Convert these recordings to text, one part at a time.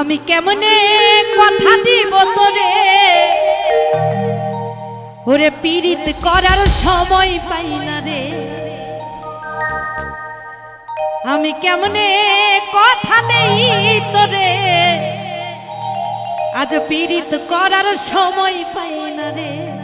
আমি কেমনে কথা দিব তোরে? ওরে পীড়িত করার সময় পাই না রে। আমি কেমনে কথা দেই তোরে? আজ পীড়িত করার সময় পাই না রে।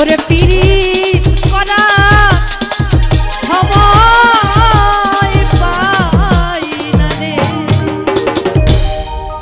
What if you